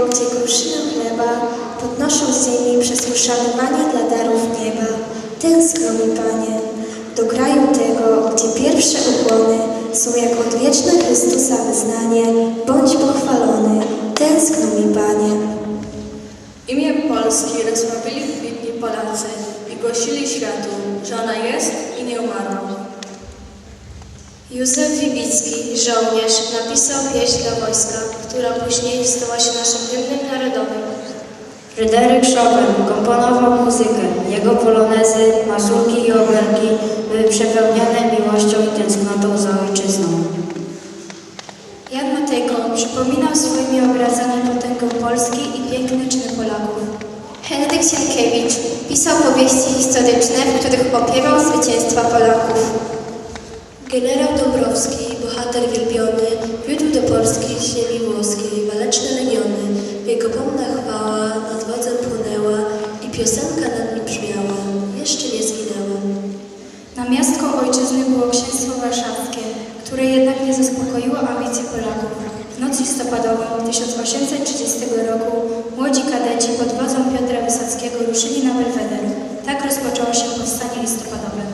kruszynę chleba, podnoszą z ziemi przez uszanowanie dla darów nieba. Tęskno mi, Panie, do kraju tego, gdzie pierwsze ukłony są jak odwieczne Chrystusa wyznanie. Bądź pochwalony. Tęskno mi, Panie. Imię Polski rozprawili wybitni Polacy i głosili światu, że ona jest i nie umarła. Józef Wibicki, żołnierz, napisał pieśń dla wojska, która później stała się naszym hymnem narodowym. Fryderyk Chopin komponował muzykę. Jego polonezy, mazurki i oberki były przepełnione miłością i tęsknotą za ojczyzną. Jan Matejko przypominał swoimi obrazami potęgę Polski i piękne czyny Polaków. Henryk Sienkiewicz pisał powieści historyczne, w których opiewał zwycięstwa Polaków. Generał bohater wielbiony, wiódł do Polski z ziemi włoskiej, waleczny leniony. Jego pomna chwała nad wodzem płynęła i piosenka nad nim brzmiała, jeszcze nie zginęła. Na miastko ojczyzny było księstwo warszawskie, które jednak nie zaspokoiło ambicji Polaków. W noc listopadową 1830 roku młodzi kadeci pod wodzą Piotra Wysockiego ruszyli na Belweder. Tak rozpoczęło się powstanie listopadowe.